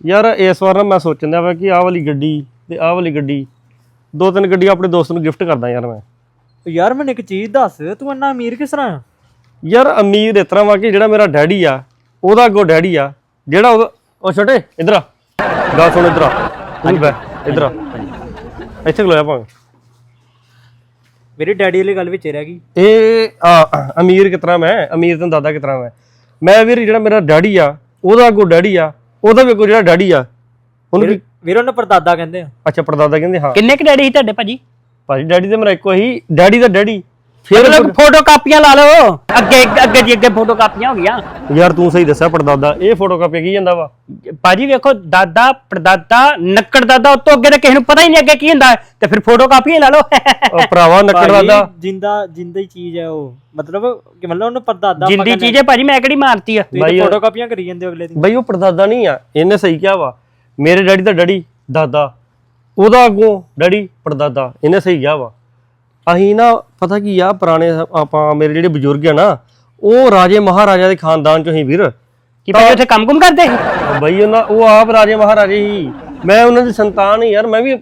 ਯਾਰ ਇਸ ਵਾਰ ਨਾ ਮੈਂ ਸੋਚਣ ਦਿਆ ਵਾ ਕਿ ਆਹ ਵਾਲੀ ਗੱਡੀ ਤੇ ਆਹ ਵਾਲੀ ਗੱਡੀ ਦੋ ਤਿੰਨ ਗੱਡੀਆਂ ਆਪਣੇ ਦੋਸਤ ਨੂੰ ਗਿਫਟ ਕਰਦਾ ਯਾਰ ਮੈਂ। ਯਾਰ ਮੈਨੂੰ ਇੱਕ ਚੀਜ਼ ਦੱਸ ਤੂੰ ਇੰਨਾ ਅਮੀਰ ਕਿਸ ਤਰ੍ਹਾਂ ਆ? ਯਾਰ ਅਮੀਰ ਇਸ ਤਰ੍ਹਾਂ ਵਾ ਕਿ ਜਿਹੜਾ ਮੇਰਾ ਡੈਡੀ ਆ ਉਹਦਾ ਅੱਗੋਂ ਡੈਡੀ ਆ ਜਿਹੜਾ ਉਹਦਾ ਉਹ ਛੋਟੇ ਇਧਰ ਆ। ਗੱਲ ਸੁਣ ਇਧਰ ਆ ਤੂੰ ਬੈ ਇਧਰ ਆ। ਇੱਥੇ ਖਲੋਇਆ ਭਾਵੇਂ। ਮੇਰੇ ਡੈਡੀ ਵਾਲੀ ਗੱਲ ਵਿੱਚ ਰਹਿ ਗਈ। ਇਹ ਆ, ਅਮੀਰ ਕਿਤਨਾ ਮੈਂ ਅਮੀਰ ਤੈਨੂੰ ਦਾਦਾ ਕਿਤਨਾ ਮੈਂ। ਮੈਂ ਵੀਰ ਜਿਹੜਾ ਮੇਰਾ ਡੈਡੀ ਆ ਉਹਦਾ ਅੱਗੋਂ ਡੈਡੀ ਆ ਉਹਦਾ ਵੀ ਅੱਗੋਂ ਜਿਹੜਾ ਡੈਡੀ ਆ ਉਹਨੂੰ ਕੀ ਵੀਰ ਉਹਨੂੰ ਪਰਦਾਦਾ ਕਹਿੰਦੇ ਆ। ਅੱਛਾ ਪੜਦਾਦਾ ਕਹਿੰਦੇ ਹਾਂ। ਕਿੰਨੇ ਕੁ ਡੈਡੀ ਸੀ ਤੁਹਾਡੇ ਭਾਜੀ? ਭਾਜੀ ਡੈਡੀ ਤੇ ਮੇਰਾ ਇੱਕੋ ਹੀ ਡੈਡੀ ਦਾ ਡੈਡੀ। ਫਿਰ ਮਤਲਬ ਫੋਟੋ ਕਾਪੀਆਂ ਲਾ ਲਓ। ਅੱਗੇ ਅੱਗੇ ਜੀ ਅੱਗੇ ਫੋਟੋ ਕਾਪੀਆਂ ਹੋ ਗਈਆਂ। ਯਾਰ ਤੂੰ ਸਹੀ ਦੱਸਿਆ ਪੜਦਾਦਾ। ਇਹ ਫੋਟੋ ਕਾਪੀ ਕੀ ਜਾਂਦਾ ਵਾ? ਭਾਜੀ ਵੇਖੋ ਦਾਦਾ ਪੜਦਾਦਾ ਨੱਕੜ ਦਾਦਾ ਉਤੋਂ ਅੱਗੇ ਤਾਂ ਕਿਸੇ ਨੂੰ ਪਤਾ ਹੀ ਨਹੀਂ ਅੱਗੇ ਕੀ ਹੁੰਦਾ। ਹੈ, ਤੇ ਫਿਰ ਫੋਟੋ ਕਾਪੀਆਂ ਲਾ ਲਓ। ਉਹ ਭਰਾਵਾ ਨੱਕੜ ਦਾਦਾ। ਜਿੰਦਾ ਜਿੰਦਾ ਹੀ ਚੀਜ਼ ਹੈ ਉਹ। ਮਤਲਬ ਕਿ ਮਤਲਬ ਉਹਨੂੰ ਪਰਦਾਦਾ ਜਿੰਦੀ ਚੀਜ਼ ਹੈ ਭਾਜੀ ਮੈਂ ਕਿਹੜੀ ਮਾਰਤੀ ਆ? ਬਾਈ- ਫੋਟੋ ਕਾਪੀਆਂ ਕਰੀ ਜਾਂਦੇ ਹੋ ਅਗਲੇ ਦਿਨ। ਬਈ ਉਹ ਪੜਦਾਦਾ ਨਹੀਂ ਆ ਇਹਨੇ ਸਹੀ ਕਿਹਾ ਵਾ। ਮੇਰੇ ਡੈਡੀ ਦਾ ਡੈਡੀ ਦਾਦਾ। ਉਹਦਾ ਅੱਗੋਂ ਡੈਡੀ ਪੜਦਾਦਾ। ਇਹਨੇ ਸਹੀ ਕਿਹਾ ਵਾ। ਅਸੀਂ ਨਾ ਪਤਾ ਕੀ ਆ ਪੁਰਾਣੇ ਆਪਾਂ ਮੇਰੇ ਜਿਹੜੇ ਬਜ਼ੁਰਗ ਆ ਨਾ ਉਹ ਰਾਜੇ ਮਹਾਰਾਜਾ ਦੇ ਖਾਨਦਾਨ ਚੋਂ ਹੀ ਵੀਰ। ਕੀ ਭਾਜੀ ਉੱਥੇ ਕੰਮ ਕੁਮ ਕਰਦੇ ਸੀ? ਬਈ ਉਹਨਾਂ ਉਹ ਆਪ ਰਾਜੇ ਮਹਾਰਾਜੇ ਹੀ। ਮੈਂ ਉਹਨਾਂ ਦੀ ਸੰਤਾਨ ਹੀ ਯਾਰ ਮੈਂ ਵੀ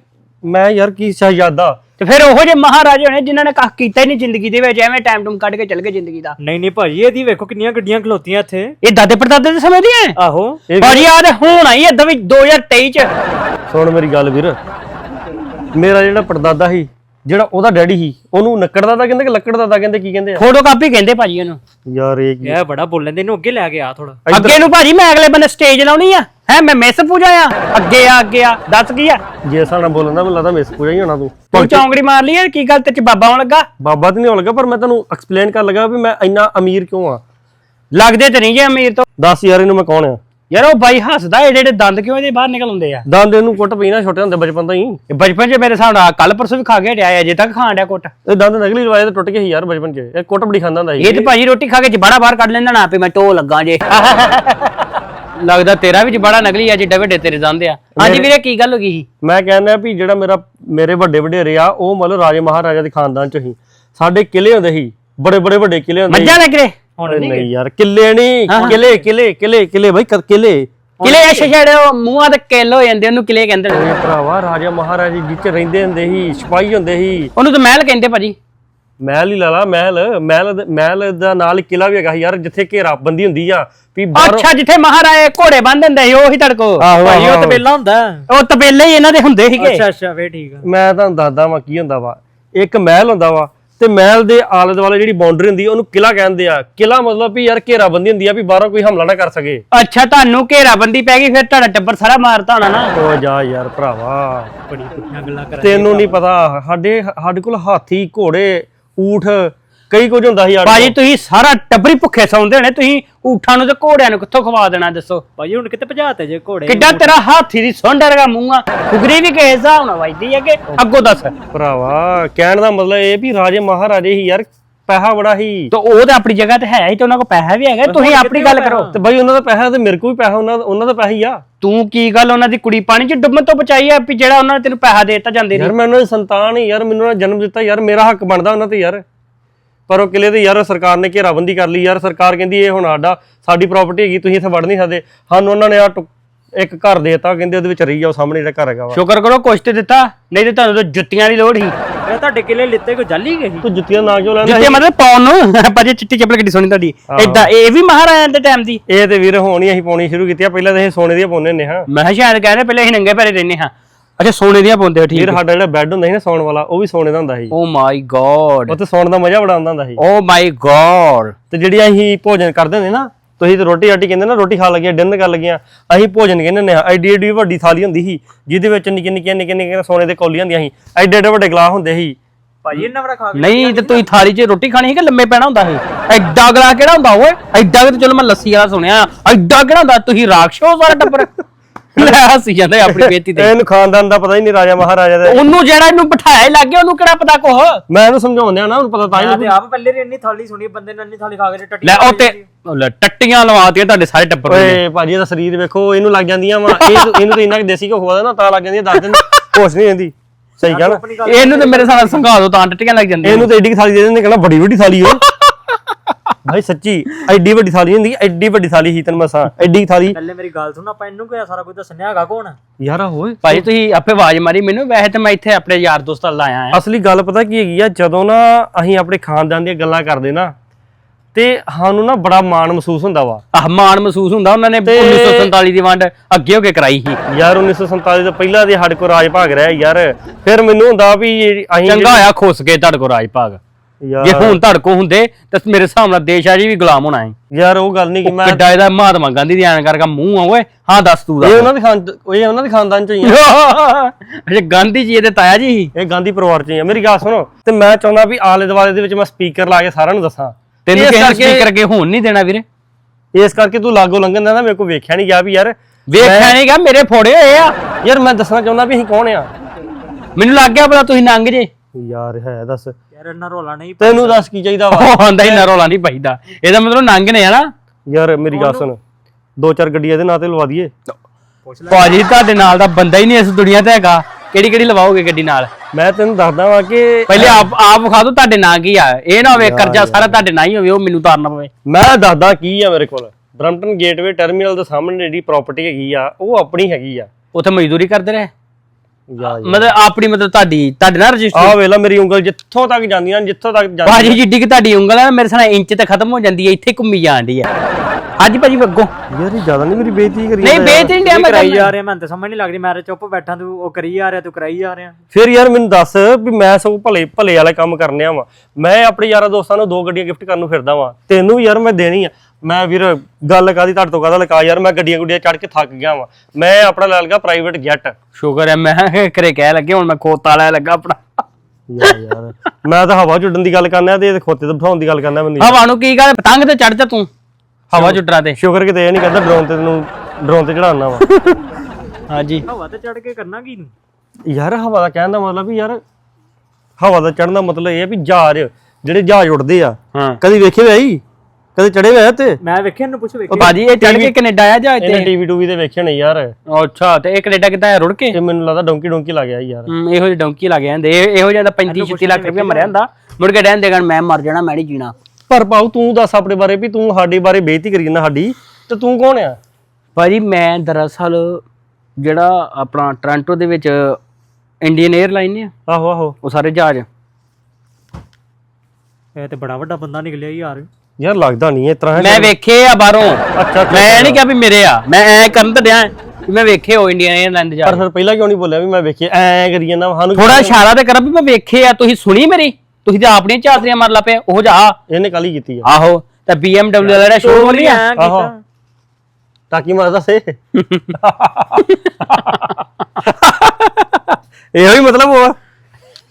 ਮੈਂ ਯਾਰ ਕੀ ਸ਼ਹਿਜ਼ਾਦਾ ਤੇ ਫਿਰ ਉਹੋ ਜਿਹੇ ਮਹਾਰਾਜੇ ਹੋਣੇ ਜਿਨ੍ਹਾਂ ਨੇ ਕੱਖ ਕੀਤਾ ਹੀ ਨਹੀਂ ਜ਼ਿੰਦਗੀ ਦੇ ਵਿੱਚ ਐਵੇਂ ਟਾਈਮ ਟੂਮ ਕੱਢ ਕੇ ਚੱਲ ਗਏ ਜ਼ਿੰਦਗੀ ਦਾ। ਨਹੀਂ ਨਹੀਂ ਭਾਜੀ ਇਹਦੀ ਵੇਖੋ ਕਿੰਨੀਆਂ ਗੱਡੀਆਂ ਖਲੋਤੀਆਂ ਇੱਥੇ। ਇਹ ਦਾਦੇ ਪੜਦਾਦੇ ਦੇ ਸਮੇਂ ਦੀਆਂ? ਹੈ? ਆਹੋ ਭਾਜੀ ਆ ਤੇ ਹੁਣ ਆਈ ਏਦਾਂ ਵੀ 2023 ਚ। ਸੁਣ ਮੇਰੀ ਗੱਲ ਵੀਰ। ਮੇਰਾ ਜਿਹੜਾ ਪੜਦਾਦਾ ਸੀ ਜਿਹੜਾ ਉਹਦਾ ਡੈਡੀ ਸੀ ਉਹਨੂੰ ਨੱਕੜ ਦਾਦਾ ਕਹਿੰਦੇ ਕਿ ਲੱਕੜ ਦਾਦਾ ਕਹਿੰਦੇ ਕੀ ਕਹਿੰਦੇ ਆ? ਫੋਟੋ ਕਾਪੀ ਕਹਿੰਦੇ ਭਾਜੀ ਇਹਨੂੰ ਯਾਰ ਇਹ ਕੀ ਇਹ ਬੜਾ ਬੋਲਣ ਦੇ ਇਹਨੂੰ ਅੱਗੇ ਲੈ ਕੇ ਆ ਥੋੜਾ ਅੱਗੇ ਨੂੰ ਭਾਜੀ ਮੈਂ ਅਗਲੇ ਬੰਨੇ ਸਟੇਜ ਲਾਉਣੀ ਆ। ਹੈ ਮੈਂ ਮਿਸ ਪੂਜਾ ਆ। ਅੱਗੇ ਆ ਅੱਗੇ ਆ। ਦੱਸ ਕੀ ਆ? ਜੇ ਸਾਡਾ ਬੋਲਣ ਦਾ ਮੈਨੂੰ ਲੱਗਦਾ ਮਿਸ ਪੂਜਾ ਹੀ ਹੋਣਾ ਤੂੰ। ਤੂੰ ਚੌਂਕੜੀ ਮਾਰ ਲਈ ਆ ਕੀ ਗੱਲ ਤੇ ਚ ਬਾਬਾ ਆਉਣ ਲੱਗਾ? ਬਾਬਾ ਤੇ ਨਹੀਂ ਹੋਣ ਲੱਗਾ ਪਰ ਮੈਂ ਤੈਨੂੰ ਐਕਸਪਲੇਨ ਕਰਨ ਲੱਗਾ ਵੀ ਮੈਂ ਇੰਨਾ ਅਮੀਰ ਕਿਉਂ ਆ? ਲੱਗਦੇ ਤੇ ਨਹੀਂ ਜੇ ਅਮੀਰ ਤੋਂ। ਦੱਸ ਯਾਰ ਇਹਨੂੰ ਮੈਂ ਕੌਣ ਆ? ਯਾਰ ਉਹ ਬਾਈ ਹੱਸਦਾ ਏਡੇ ਏਡੇ ਦੰਦ ਕਿਉਂ ਇਹਦੇ ਬਾਹਰ ਨਿਕਲ ਆਉਂਦੇ ਆ? ਦੰਦ ਇਹਨੂੰ ਕੁੱਟ ਪਈ ਨਾ ਛੋਟੇ ਹੁੰਦੇ ਬਚਪਨ ਤੋਂ ਹੀ। ਇਹ ਬਚਪਨ 'ਚ ਮੇਰੇ ਹਿਸਾਬ ਨਾਲ ਕੱਲ ਪਰਸੋਂ ਵੀ ਖਾ ਕੇ ਹਟਿਆ ਹੈ ਅਜੇ ਤੱਕ ਖਾਣ ਡਿਆ ਕੁੱਟ। ਇਹ ਦੰਦ ਨਕਲੀ ਲਵਾਏ ਤੇ ਟੁੱਟ ਗਏ ਸੀ ਯਾਰ ਬਚਪਨ 'ਚ। ਇਹ ਕੁੱਟ ਬੜੀ ਖਾਂਦਾ ਹੁੰਦਾ ਸੀ। ਇਹ ਤੇ ਭਾਜੀ ਰੋਟੀ ਖਾ ਕੇ ਜਬਾੜਾ ਬਾਹਰ ਕੱਢ ਲੈਂਦਾ ਨਾ ਪੇ ਮੈਂ ਟੋ ਲੱਗਾ ਜੇ। ਲੱਗਦਾ ਤੇਰਾ ਵੀ ਜਬਾੜਾ ਨਕਲੀ ਆ ਜਿੱਡੇ ਵੱਡੇ ਤੇਰੇ ਦੰਦ ਆ। ਹਾਂਜੀ ਵੀਰੇ ਕੀ ਗੱਲ ਹੋ ਗਈ ਸੀ? ਮੈਂ ਕਹਿੰਦਾ ਵੀ ਜਿਹੜਾ ਮੇਰਾ ਮੇਰੇ ਵੱਡੇ ਵਡੇਰੇ ਆ ਉਹ ਮਤਲਬ ਰਾਜੇ ਮਹਾਰਾਜਾ ਦੇ ਖਾਨਦਾਨ 'ਚ ਹੀ ਸਾਡੇ ਕਿਲੇ ਹੁੰਦੇ ਸੀ ਬੜੇ ਬੜੇ ਵੱਡੇ ਕਿਲੇ ਹੁੰਦੇ ਸੀ। ਮੱਝਾਂ ਲੈ ਕੇ ਹੁਣ ਨਹੀਂ ਯਾਰ ਕਿੱਲੇ ਨਹੀਂ। ਕਿਲੇ ਕਿਲੇ ਕਿਲੇ ਕਿਲੇ ਬਾਈ ਕਿਲੇ। ਕਿਲੇ ਐਸੇ ਛੜੇ ਉਹ ਮੂੰਹਾਂ ਤੇ ਕਿੱਲ ਹੋ ਜਾਂਦੇ ਉਹਨੂੰ ਕਿਲੇ ਕਹਿੰਦੇ ਨੇ। ਭਰਾਵਾ ਰਾਜਾ ਮਹਾਰਾਜੇ ਜਿੱਥੇ ਰਹਿੰਦੇ ਹੁੰਦੇ ਸੀ ਸਿਪਾਹੀ ਹੁੰਦੇ ਸੀ। ਉਹਨੂੰ ਤਾਂ ਮਹਿਲ ਕਹਿੰਦੇ ਭਾਜੀ। ਮਹਿਲ ਹੀ ਲਾ ਲਾ ਮਹਿਲ ਮਹਿਲ ਦੇ- ਮਹਿਲ ਦਾ ਨਾਲ ਕਿਲਾ ਵੀ ਹੈਗਾ ਸੀ ਯਾਰ ਜਿੱਥੇ ਘੇਰਾਬੰਦੀ ਹੁੰਦੀ ਆ। ਵੀ ਅੱਛਾ ਜਿੱਥੇ ਮਹਾਰਾਜੇ ਘੋੜੇ ਬੰਨ ਦਿੰਦੇ ਸੀ ਉਹੀ ਤੜਕੋ। ਆਹੋ ਭਾਜੀ ਉਹ ਆਹੋ। ਤਾਂ ਪਹਿਲਾਂ ਹੁੰਦਾ। ਉਹ ਤਪੇਲੇ ਹੀ ਇਹਨਾਂ ਦੇ ਹੁੰਦੇ ਸੀਗੇ। ਅੱਛਾ ਅੱਛਾ ਵੇ ਠੀਕ ਆ। ਮੈਂ ਤੁਹਾਨੂੰ ਦੱਸਦਾ ਵਾਂ ਕੀ ਹੁੰਦਾ ਵਾ। ਇੱਕ ਮਹਿਲ ਹੁੰਦਾ ਵਾ ਤੇ ਮਹਿਲ ਦੇ ਆਲੇ ਦੁਆਲੇ ਜਿਹੜੀ ਬਾਉਂਡਰੀ ਹੁੰਦੀ ਆ ਉਹਨੂੰ ਕਿਲਾ ਕਹਿੰਦੇ ਆ। ਕਿਲਾ ਮਤਲਬ ਵੀ ਯਾਰ ਘੇਰਾਬੰਦੀ ਹੁੰਦੀ ਆ ਵੀ ਬਾਹਰੋਂ ਕੋਈ ਹਮਲਾ ਨਾ ਕਰ ਸਕੇ। ਅੱਛਾ ਤੁਹਾਨੂੰ ਘੇਰਾਬੰਦੀ ਪੈ ਗਈ ਫਿਰ ਤੁਹਾਡਾ ਟੱਬਰ ਸਾਰਾ ਮਾਰਤਾ ਹੋਣਾ ਨਾ। ਓ ਜਾ ਯਾਰ ਭਰਾਵਾ। ਬੜੀ ਪੁੱਠੀਆਂ ਗੱਲਾਂ ਕਰ ਤੈਨੂੰ ਨਹੀਂ ਪਤਾ ਸਾਡੇ ਸਾਡੇ ਕੋਲ ਹਾਥੀ ਘੋੜੇ ਊਠ ਕਈ ਕੁਝ ਹੁੰਦਾ ਸੀ ਸਾਡੇ ਭਾਜੀ। ਤੁਸੀਂ ਸਾਰਾ ਟੱਬਰੀ ਭੁੱਖੇ ਸੌਂਦੇ ਹੋਣੇ ਤੁਸੀਂ ਊਠਾਂ ਨੂੰ ਤੇ ਘੋੜਿਆਂ ਨੂੰ ਕਿੱਥੋਂ ਖਵਾ ਦੇਣਾ ਦੱਸੋ? ਭਾਜੀ ਹੁਣ ਕਿਤੇ ਭਜਾਤੇ ਜੇ ਘੋੜੇ? ਕਿੱਡਾ ਤੇਰਾ ਹਾਥੀ ਦੀ ਸੁੰਡ ਵਰਗਾ ਮੂੰਹ ਆ ਫੁਗਰੀ ਵੀ ਕਿਸ ਹਿਸਾਬ ਨਾਲ ਵੱਜਦੀ ਹੈ ਕਿ ਅੱਗੋਂ ਦੱਸ। ਭਰਾਵਾ ਕਹਿਣ ਦਾ ਮਤਲਬ ਇਹ ਵੀ ਰਾਜੇ ਮਹਾਰਾਜੇ ਹੀ ਯਾਰ ਪੈਸਾ ਬੜਾ ਹੀ। ਤੇ ਉਹ ਤੇ ਆਪਣੀ ਜਗ੍ਹਾ ਤੇ ਹੈ ਹੀ ਤੇ ਉਹਨਾਂ ਕੋਲ ਪੈਸਾ ਵੀ ਹੈਗਾ ਤੁਸੀਂ ਆਪਣੀ ਗੱਲ ਕਰੋ। ਤੇ ਬਾਈ ਉਹਨਾਂ ਦਾ ਪੈਸਾ ਤੇ ਮੇਰੇ ਕੋਲ ਵੀ ਪੈਸਾ ਉਹਨਾਂ ਦਾ ਉਹਨਾਂ ਦਾ ਪੈਸਾ ਹੀ ਆ। ਤੂੰ ਕੀ ਗੱਲ ਉਹਨਾਂ ਦੀ ਕੁੜੀ ਪਾਣੀ 'ਚ ਡੁੱਬਣ ਤੋਂ ਬਚਾਈ ਆ ਵੀ ਜਿਹੜਾ ਉਹਨਾਂ ਨੇ ਤੈਨੂੰ ਪੈਸਾ ਦੇ ਦਿੱਤਾ ਜਾਂਦੇ ਯਾਰ ਨੇ? ਮੈਂ ਉਹਨਾਂ ਦੀ ਸੰਤਾਨ ਹੀ ਯਾਰ ਮੈਨੂੰ ਉਹਨਾਂ ਨੇ ਜਨਮ ਦਿੱਤਾ ਯਾਰ ਮੇਰਾ ਹੱਕ ਬਣਦਾ ਉਹਨਾਂ ਤੇ ਯਾਰ। ਪਰ ਉਹ ਕਿਲੇ ਤੇ ਯਾਰ ਸਰਕਾਰ ਨੇ ਘੇਰਾਬੰਦੀ ਕਰ ਲਈ। ਯਾਰ ਸਰਕਾਰ ਕਹਿੰਦੀ ਇਹ ਹੁਣ ਸਾਡਾ ਸਾਡੀ ਪ੍ਰਾਪਰਟੀ ਹੈਗੀ ਤੁਸੀਂ ਇੱਥੇ ਵੜ ਨਹੀਂ ਸਕਦੇ। ਸਾਨੂੰ ਉਹਨਾਂ ਨੇ ਆ ਇੱਕ ਘਰ ਦੇਤਾ ਕਹਿੰਦੇ ਉਹਦੇ ਵਿੱਚ ਰਹੀ ਜਾਓ ਸਾਹਮਣੇ ਜਿਹੜਾ ਘਰ ਹੈਗਾ ਵਾ। ਸ਼ੁਕਰ ਕਰੋ ਕੁਛ ਤੇ ਦਿੱਤਾ ਨਹੀਂ ਤੇ ਤੁਹਾਨੂੰ ਤਾਂ ਜੁੱਤੀਆਂ ਦੀ ਲੋੜ ਸੀ। ਇਹ ਤੁਹਾਡੇ ਕਿਲੇ ਲਿੱਤੇ ਕੋਈ ਜਾਲੀ ਗਈ ਤੂੰ ਜੁੱਤੀਆਂ ਨਾ ਕਿਉਂ ਲੈਂਦਾ ਜੁੱਤੇ ਮਤਲਬ ਪਾਉਣ ਨੂੰ। ਭਾਜੀ ਚਿੱਟੀ ਚੱਪਲ ਕਿੱਡੀ ਸੋਹਣੀ ਤੁਹਾਡੀ। ਏਦਾਂ ਇਹ ਵੀ ਮਹਾਰਾਜਾ ਦੇ ਟਾਈਮ ਦੀ। ਇਹ ਤੇ ਵੀਰ ਹੋਣੀ ਅਸੀਂ ਪਾਉਣੀ ਸ਼ੁਰੂ ਕੀਤੀ ਆ ਪਹਿਲਾਂ ਤਾਂ ਇਹ ਸੋਨੇ ਦੀਆਂ ਪਾਉਂਦੇ ਹੁੰਦੇ ਹਾਂ ਮੈਂ ਕਿਹਾ ਸ਼ਾਇਦ ਕਹਿੰਦੇ ਪਹਿਲੇ ਅਸੀਂ ਨੰਗੇ ਪੈਰੇ ਰਹਿੰਦੇ ਹਾਂ। ਅੱਛਾ ਸੋਨੇ ਦੀਆਂ ਪਾਉਂਦੇ ਹੋ ਠੀਕ ਫਿਰ ਸਾਡਾ ਜਿਹੜਾ ਬੈੱਡ ਹੁੰਦਾ ਸੀ ਨਾ ਸੌਣ ਵਾਲਾ ਉਹ ਵੀ ਸੋਨੇ ਦਾ ਹੁੰਦਾ ਸੀ। ਓ ਮਾਈ ਉਹ ਤੇ ਸੌਣ ਦਾ ਮਜ਼ਾ ਬੜਾ ਆਉਂਦਾ ਹੁੰਦਾ ਸੀ। ਓ ਮਾਈ ਗॉड ਤੇ ਜਿਹੜੀ ਅਸੀਂ ਭੋਜਨ ਕਰਦੇ ਹੁੰਦੇ ਨਾ ਤੁਸੀਂ ਤੇ ਰੋਟੀ ਆਟੀ ਕਹਿੰਦੇ ਨਾ ਰੋਟੀ ਖਾ ਲੱਗੀਆਂ ਡਿਨਰ ਕਰ ਲੱਗੀਆਂ ਅਸੀਂ ਭੋਜਨ ਕਹਿੰਦੇ ਹੁੰਦੇ ਆ ਐਡੀ ਐਡੀ ਵੱਡੀ ਥਾਲੀ ਹੁੰਦੀ ਸੀ ਜਿਹਦੇ ਵਿੱਚ ਨਿੱਕੀਆਂ ਨਿੱਕੀਆਂ ਨਿੱਕੀਆਂ ਨਿੱਕੀਆਂ ਸੋਨੇ ਦੇ ਕੌਲੀਆਂ ਹੁੰਦੀਆਂ ਸੀ ਐਡੇ ਐਡੇ ਵੱਡੇ ਗਲਾਸ ਹੁੰਦੇ ਸੀ। ਭਾਜੀ ਇਹਨਾਂ ਵਰਾ ਖਾ ਕੇ ਨਹੀਂ ਤੇ ਤੁਸੀਂ ਥਾਲੀ 'ਚ ਰੋਟੀ ਖਾਣੀ ਸੀ ਕਿ ਲੰਮੇ ਪੈਣਾ ਹੁੰਦਾ ਸੀ? ਐਡਾ ਗਲਾ ਕਿਹੜਾ ਹੁੰਦਾ ਓਏ? ਐਡਾ ਕਿ ਚਲੋ ਮੈਂ ਲੱਸੀ ਵਾਲਾ ਸੁਣਿਆ ਐਡਾ ਕਿਹੜਾ ਹੁੰਦਾ ਤੁਸੀਂ ਰਾਖਸ਼ੋ ਸਾਰਾ ਟੱਬਰ? ਲੈ ਹੱਸੀ ਜਾਂਦਾ ਆਪਣੀ ਬੇਇੱਜ਼ਤੀ ਤੇ। ਇਹਨੂੰ ਖਾਨਦਾਨ ਦਾ ਪਤਾ ਹੀ ਨਹੀਂ ਰਾਜਾ ਮਹਾਰਾਜਾ ਦਾ। ਉਹਨੂੰ ਜਿਹੜਾ ਇਹਨੂੰ ਬਿਠਾਇਆ ਹੀ ਲੱਗ ਗਿਆ ਉਹਨੂੰ ਕਿਹੜਾ ਪਤਾ ਕੋਹ ਮੈਂ ਇਹਨੂੰ ਸਮਝਾਉਂਦਿਆ ਨਾ ਉਹਨੂੰ ਪਤਾ ਤਾਂ ਹੀ ਤੇ ਆਪ ਪਹਿਲੇ ਰੀ ਇੰਨੀ ਥਾਲੀ ਸੁਣੀ ਬੰਦੇ ਨੇ ਇੰਨੀ ਥਾਲੀ ਖਾ ਕੇ ਟੱਟੀ ਲੈ ਉਹ ਤੇ ਲੈ ਟੱਟੀਆਂ ਲਵਾਤੀਆਂ ਤੁਹਾਡੇ ਸਾਰੇ ਟੱਬਰ ਨੂੰ। ਓਏ ਭਾਜੀ ਇਹਦਾ ਸਰੀਰ ਵੇਖੋ ਇਹਨੂੰ ਲੱਗ ਜਾਂਦੀਆਂ ਵਾ। ਇਹ ਇਹਨੂੰ ਤਾਂ ਇੰਨਾ ਕਿ ਦੇਸੀ ਘਿਓ ਖਵਾਦਾ ਨਾ ਤਾਂ ਲੱਗ ਜਾਂਦੀਆਂ ਦੱਸ ਦਿਨ ਹੋਸ਼ ਨਹੀਂ ਰਹਿੰਦੀ ਸਹੀ ਗੱਲ ਇਹਨੂੰ ਤੇ ਮੇਰੇ ਸਾਰਾ ਸੰਘਾ ਦੋ ਤਾਂ ਟੱਟੀਆਂ ਲੱਗ ਜਾਂਦੀਆਂ। ਇਹਨੂੰ ਤਾਂ ਏਡੀ ਕੁ ਥਾਲੀ ਦੇ ਦਿੰਦੇ ਕਹਿੰਦਾ ਬੜੀ ਵੱਡੀ ਥਾਲੀ ਓ ਭਾਈ ਸੱਚੀ ਐਡੀ ਵੱਡੀ ਥਾਲੀ ਹੁੰਦੀ ਐਡੀ ਵੱਡੀ ਥਾਲੀ ਸੀ ਤੈਨੂੰ ਮਸਾਂ ਐਡੀ ਥਾਲੀ। ਪਹਿਲੇ ਮੇਰੀ ਗੱਲ ਸੁਣ ਆਪਾਂ ਇਹਨੂੰ ਕਿਹਾ ਸਾਰਾ ਕੁਝ ਦੱਸਣਿਆ ਹੈਗਾ ਕੌਣ? ਯਾਰ ਹੋਏ ਭਾਜੀ ਤੁਸੀਂ ਆਪੇ ਆਵਾਜ਼ ਮਾਰੀ ਮੈਨੂੰ ਵੈਸੇ ਤਾਂ ਮੈਂ ਇੱਥੇ ਆਪਣੇ ਯਾਰ ਦੋਸਤਾਂ ਨਾਲ ਆਇਆ ਆ ਅਸਲੀ ਗੱਲ ਪਤਾ ਕੀ ਹੈਗੀ ਆ ਜਦੋਂ ਨਾ ਅਸੀਂ ਆਪਣੇ ਖਾਨਦਾਨ ਦੀਆਂ ਗੱਲਾਂ ਕਰਦੇ ਨਾ ਤੇ ਸਾਨੂੰ ਨਾ ਬੜਾ ਮਾਣ ਮਹਿਸੂਸ ਹੁੰਦਾ ਵਾ। ਆਹ ਮਾਣ ਮਹਿਸੂਸ ਹੁੰਦਾ ਉਹਨਾਂ ਨੇ ਤੇ- 1947 ਦੀ ਵੰਡ ਅੱਗੇ ਹੋ ਕੇ ਕਰਾਈ ਸੀ। ਯਾਰ 1947 ਤੋਂ ਪਹਿਲਾਂ ਦੇ ਸਾਡੇ ਕੋਲ ਰਾਜ ਭਾਗ ਰਿਹਾ ਯਾਰ ਫਿਰ ਮੈਨੂੰ ਹੁੰਦਾ ਵੀ ਅਸੀਂ ਚੰਗਾ ਹੋਇਆ ਖੁੱਸ ਗਏ ਤੁਹਾਡੇ ਕੋਲ ਰਾਜ ਭਾਗ ਜੇ ਹੁਣ ਕੋਲ ਹੁੰਦੇ ਤਾਂ ਮੇਰੇ ਹਿਸਾਬ ਨਾਲ ਦੇਸ਼ ਆ ਜੀ ਵੀ ਗੁਲਾਮ ਹੋਣਾ ਹੈ ਯਾਰ ਉਹ ਗੱਲ ਨਹੀਂ ਕਿ ਮੈਂ ਕਿੱਡਾ ਇਹਦਾ ਮਹਾਤਮਾ ਗਾਂਧੀ ਦੀ ਐਨ ਕਰਕੇ ਮੂੰਹ ਆ ਓਏ। ਹਾਂ ਦੱਸ ਤੂੰ ਇਹ ਦਾ ਉਹਨਾਂ ਦੇ ਖਾਨ ਇਹ ਉਹਨਾਂ ਦੇ ਖਾਨਦਾਨ ਚੋਂ ਹੀ ਆ। ਅਜੇ ਗਾਂਧੀ ਜੀ ਇਹਦੇ ਤਾਇਆ ਜੀ। ਇਹ ਗਾਂਧੀ ਪਰਿਵਾਰ ਚੋਂ ਹੀ ਆ। ਮੇਰੀ ਗੱਲ ਸੁਣੋ ਤੇ ਮੈਂ ਚਾਹੁੰਦਾ ਵੀ ਆਲੇ ਦੁਆਲੇ ਦੇ ਵਿੱਚ ਮੈਂ ਸਪੀਕਰ ਲਾ ਕੇ ਸਾਰਿਆਂ ਨੂੰ ਦੱਸਾਂ। ਤੈਨੂੰ ਕਿਸੇ ਸਪੀਕਰ ਅੱਗੇ ਹੋਣ ਨਹੀਂ ਦੇਣਾ ਵੀਰੇ। ਇਸ ਕਰਕੇ ਤੂੰ ਲਾਗੋ ਲੰਘਣ ਦਾ ਨਾ ਮੇਰੇ ਕੋਲ ਵੇਖਿਆ ਨਹੀਂ ਗਿਆ ਵੀ ਯਾਰ ਵੇਖਿਆ ਨਹੀਂਗਾ ਮੇਰੇ ਫੋੜੇ ਹੋਏ ਆ। ਯਾਰ ਮੈਂ ਦੱਸਣਾ ਚਾਹੁੰਦਾ ਵੀ ਅਸੀਂ ਕੌਣ ਆ? ਮੈਨੂੰ ਲੱਗ ਗਿਆ ਪਤਾ ਤੁਸੀਂ ਨੰਗ ਜੇ। ਯਾਰ ਹੈ ਦੱਸ। ਯਾਰ ਇਹਨਾਂ ਰੋਲਾ ਨਹੀਂ ਤੈਨੂੰ ਦੱਸ ਕੀ ਚਾਹੀਦਾ ਵਾ? ਉਹ ਆਂਦਾ ਹੀ ਨਾ ਰੋਲਾ ਨਹੀਂ ਪੈਂਦਾ ਇਹਦਾ ਮਤਲਬ ਨੰਗ ਨੇ ਹਨਾ? ਯਾਰ ਮੇਰੀ ਗੱਲ ਸੁਣ। ਦੋ ਚਾਰ ਗੱਡੀਆਂ ਇਹਦੇ ਨਾਂ ਤੇ ਲਵਾ ਦਈਏ। ਪੁੱਛ ਲੈ। ਭਾਜੀ ਤੁਹਾਡੇ ਨਾਲ ਦਾ ਬੰਦਾ ਹੀ ਨਹੀਂ ਇਸ ਦੁਨੀਆ ਤੇ ਹੈਗਾ। ਕਿਹੜੀ ਕਿਹੜੀ ਲਵਾਓਗੇ ਗੱਡੀ ਨਾਲ? ਮੈਂ ਤੈਨੂੰ ਦੱਸਦਾ ਵਾਂ ਕਿ ਪਹਿਲੇ ਆਪ ਆਪ ਵਿਖਾ ਦਿਓ ਤੁਹਾਡੇ ਨਾਂ ਕੀ ਆ। ਇਹ ਨਾ ਹੋਵੇ ਕਰਜ਼ਾ ਸਾਰਾ ਤੁਹਾਡੇ ਨਾਂ ਹੀ ਹੋਵੇ ਉਹ ਮੈਨੂੰ ਤਾਰਨਾ ਪਵੇ। ਮੈਂ ਦੱਸਦਾ ਕੀ ਆ ਮੇਰੇ ਕੋਲ। ਬ੍ਰਮਟਨ ਗੇਟਵੇ ਟਰਮੀਨਲ ਦੇ ਸਾਹਮਣੇ ਜਿਹੜੀ ਪ੍ਰਾਪਰਟੀ ਹੈਗੀ ਆ ਉਹ ਆਪਣੀ ਹੈਗੀ ਆ। ਉੱਥੇ ਮਜ਼ਦੂਰੀ ਕਰਦੇ ਰਹੇ? ਮਤਲਬ ਆਪਣੀ ਮਤਲਬ ਤੁਹਾਡੀ ਤੁਹਾਡੇ ਨਾਲ ਰਜਿਸਟਰ? ਆ ਵੇਲਾ ਮੇਰੀ ਉਂਗਲ ਜਿੱਥੋਂ ਤੱਕ ਜਾਂਦੀਆਂ ਨੇ, ਜਿੱਥੋਂ ਤੱਕ ਜਾਂਦੀ ਭਾਜੀ ਜਿੱਡੀ ਕਿ ਤੁਹਾਡੀ ਉਂਗਲ ਹੈ ਮੇਰੇ ਸਾਹਮਣੇ ਇੰਚ ਤੇ ਖਤਮ ਹੋ ਜਾਂਦੀ ਹੈ ਇੱਥੇ ਘੁੰਮੀ ਜਾਂਦੀ ਹੈ ਹਾਂਜੀ ਭਾਜੀ ਅੱਗੋਂ ਯਾਰ ਇਹ ਜ਼ਿਆਦਾ ਨਹੀਂ ਮੇਰੀ ਬੇਇੱਜ਼ਤੀ ਕਰੀ ਨਹੀਂ ਜਾਂਦਾ ਯਾਰ। ਵੇਚ ਨਹੀਂ ਡਿਆ ਮੈਂ ਕਰਾਈ ਕਰਨਾ। ਜਾ ਰਿਹਾ ਮੈਨੂੰ ਤਾਂ ਸਮਝ ਨਹੀਂ ਲੱਗਦੀ ਮੈਂ ਤਾਂ ਚੁੱਪ ਬੈਠਾ ਤੂੰ ਉਹ ਕਰੀ ਜਾ ਰਿਹਾ ਤੂੰ ਕਰਾਈ ਜਾ ਰਿਹਾ। ਫਿਰ ਯਾਰ ਮੈਨੂੰ ਦੱਸ ਵੀ ਮੈਂ ਸਭ ਭਲੇ ਭਲੇ ਵਾਲਾ ਕੰਮ ਕਰਨਿਆ ਵਾ। ਮੈਂ ਆਪਣੇ ਯਾਰਾਂ ਦੋਸਤਾਂ ਨੂੰ ਦੋ ਗੱਡੀਆਂ ਗਿਫਟ ਕਰਨ ਨੂੰ ਫਿਰਦਾ ਵਾਂ। ਤੈਨੂੰ ਵੀ ਯਾਰ ਮੈਂ ਦੇਣੀ ਆ। ਮੈਂ ਵੀਰ ਗੱਲ ਕਾਦੀ ਤੁਹਾਡੇ ਤੋਂ ਕਾਹਦਾ ਲਕਾ? ਯਾਰ ਮੈਂ ਗੱਡੀਆਂ ਗੁੱਡੀਆਂ ਚੜ ਕੇ ਥੱਕ ਗਿਆ ਵਾਂ। ਮੈਂ ਆਪਣਾ ਲੈ ਲਗਾ ਪ੍ਰਾਈਵੇਟ ਜੈਟ ਸ਼ੁਕਰ ਹੈ ਮੈਂ ਕਰੇ ਕਹਿ ਲੱਗੇ ਹੁਣ ਮੈਂ ਖੋਤਾ ਲੈ ਲੱਗਾ ਆਪਣਾ। ਯਾਰ ਯਾਰ। ਮੈਂ ਤਾਂ ਹਵਾ ਚ ਉੱਡਣ ਦੀ ਗੱਲ ਕਰਨਾ ਤੇ ਇਹ ਖੋਤੇ ਤੇ ਬਿਠਾਉਣ ਦੀ ਗੱਲ ਕਰਨਾ ਮੈਨੂੰ ਹਵਾ ਨੂੰ ਕੀ ਗੱਲ ਪਤੰਗ ਤੇ ਚੜ ਜਾ ਤੂੰ। ਹਵਾ ਚੁੱਟਰਾਂ ਤੇ। ਸ਼ੁਕਰ ਕਿਤੇ ਇਹ ਨਹੀਂ ਕਹਿੰਦਾ ਡਰੋਨ ਤੇ ਤੈਨੂੰ ਡਰੋਨ ਤੇ ਚੜਾਉਣਾ ਵਾ। ਹਾਂਜੀ। ਹਵਾ ਤੇ ਚੜ ਕੇ ਕਰਨਾ ਕੀ ਨੂੰ ਯਾਰ ਹਵਾ ਦਾ ਕਹਿਣ ਦਾ ਮਤਲਬ ਵੀ ਯਾਰ ਹਵਾ ਦਾ ਚੜਨ ਦਾ ਮਤਲਬ ਇਹ ਹੈ ਵੀ ਜਹਾਜ਼ ਜਿਹੜੇ ਜਹਾਜ਼ ਉੱਡਦੇ ਆ ਕਦੀ ਵੇਖੇ ਵਈ ਕਦੇ ਚੜੇ ਹੋਏ ਆ ਤੇ ਮੈਂ ਵੇਖਿਆ ਇਹਨੂੰ ਪੁੱਛ ਵੇਖਿਆ। ਭਾਜੀ ਇਹ ਚੜ ਕੇ ਕੈਨੇਡਾ ਆ ਜਾ ਇਹਨੇ ਇੱਥੇ ਟੀਵੀ ਟੂਵੀ ਤੇ ਵੇਖੇ ਨਹੀਂ ਯਾਰ। ਅੱਛਾ ਤੇ ਇਹ ਕੈਨੇਡਾ ਕਿੱਦਾਂ ਆ ਰੁੜ ਕੇ? ਇਹ ਮੈਨੂੰ ਲੱਗਦਾ ਡੋਂਕੀ ਡੋਂਕੀ ਲੱਗ ਗਿਆ ਯਾਰ। ਹਮ, ਇਹੋ ਜਿਹੇ ਡੌਂਕੀ ਲੱਗ ਜਾਂਦੇ ਇਹ- ਇਹੋ ਜਿਹਾ ਤਾਂ 35 36 ਲੱਖ ਰੁਪਏ ਮਰਿਆ ਹੁੰਦਾ। ਮੁੜ ਕੇ ਰਹਿਣ ਦੇਗਣ ਮੈਂ ਮਰ ਜਾਣਾ ਮੈਂ ਨਹੀਂ ਜੀਣਾ। ਪਰ ਪਾਉ ਤੂੰ ਦੱਸ ਆਪਣੇ ਬਾਰੇ ਵੀ ਤੂੰ ਸਾਡੇ ਬਾਰੇ ਬੇਇੱਜ਼ਤੀ ਕਰੀ ਜਾਂਦਾ ਸਾਡੀ ਤੇ ਤੂੰ ਕੌਣ ਆ? ਭਾਜੀ ਮੈਂ ਦਰਅਸਲ ਜਿਹੜਾ ਆਪਣਾ ਟੋਰਾਂਟੋ ਦੇ ਵਿੱਚ ਇੰਡੀਅਨ 에ਅਰਲਾਈਨ ਨੇ ਆਹੋ ਆਹੋ। ਉਹ ਸਾਰੇ ਜਹਾਜ਼ ਇਹ ਤੇ ਬੜਾ ਵੱਡਾ ਬੰਦਾ ਨਿਕਲਿਆ ਯਾਰ। ਯਾਰ ਲੱਗਦਾ ਨਹੀਂ ਇਸ ਤਰ੍ਹਾਂ ਮੈਂ ਵੇਖੇ ਆ ਬਾਹਰੋਂ। ਅੱਛਾ। ਮੈਂ ਨਹੀਂ ਕਿਹਾ ਵੀ ਮੇਰੇ ਆ। ਮੈਂ ਐ ਕਰਨ ਤਾਂ ਡਿਆ ਮੈਂ ਵੇਖੇ ਹੋ ਇੰਡੀਅਨ 에ਅਰਲਾਈਨ ਦੇ ਪਰ ਜਹਾਜ਼ ਫਿਰ ਪਹਿਲਾਂ ਕਿਉਂ ਨਹੀਂ ਬੋਲਿਆ ਵੀ ਮੈਂ ਵੇਖਿਆ ਐ ਕਰੀ ਜਾਂਦਾ ਸਾਨੂੰ ਥੋੜਾ ਇਸ਼ਾਰਾ ਤੇ ਕਰਾਂ ਵੀ ਮੈਂ ਵੇਖੇ ਆ ਤੁਸੀਂ ਸੁਣੀ ਮੇਰੀ? ਤੁਸੀਂ ਤਾਂ ਆਪਣੀਆਂ ਝਾਤਰੀਆਂ ਮਾਰ ਲਾ ਪਏ ਉਹ ਜਾ। ਇਹਨੇ ਕੱਲ ਹੀ ਕੀਤੀ ਆ। ਆਹੋ ਤਾਂ BMW ਦਾ ਜਿਹੜਾ ਸ਼ੋਰੂਮ ਨਹੀਂ ਆ। ਆਹੋ। ਤਾਂ ਕੀ ਮਾਰਦਾ ਸੇ ਇਹੋ ਹੀ ਮਤਲਬ ਹੋਆ।